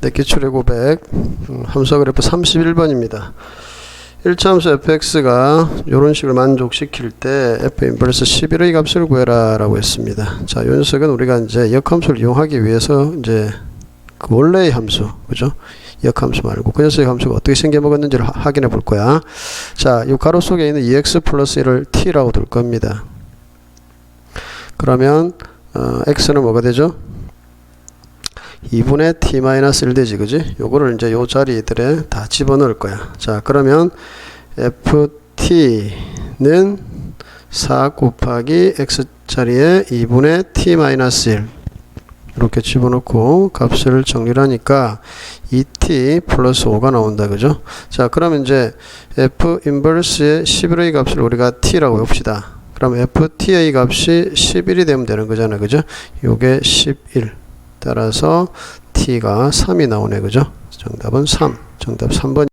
내 기 출의 고백 음, 함수 그래프 31번입니다. 1차 함수 fx가 이런 식을 만족시킬 때 f 인버스 11의 값을 구해라 라고 했습니다. 자, 요 녀석은 우리가 이제 역함수를 이용하기 위해서 이제 그 원래의 함수, 그죠? 역함수 말고 그 녀석의 함수가 어떻게 생겨먹었는지를 하- 확인해 볼 거야. 자, 이 가로 속에 있는 2x 플러스 1을 t라고 둘 겁니다. 그러면 어, x는 뭐가 되죠? 2분의 t-1 되지, 그지? 요거를 이제 요 자리들에 다 집어넣을 거야. 자, 그러면 ft는 4 곱하기 x 자리에 2분의 t-1 이렇게 집어넣고 값을 정리를 하니까 2t 플러스 5가 나온다, 그죠? 자, 그러면 이제 f 인버스의 11의 값을 우리가 t라고 봅시다. 그럼 ft의 값이 11이 되면 되는 거잖아, 그죠? 요게 11. 따라서 t가 3이 나오네, 그죠? 정답은 3. 정답 3번.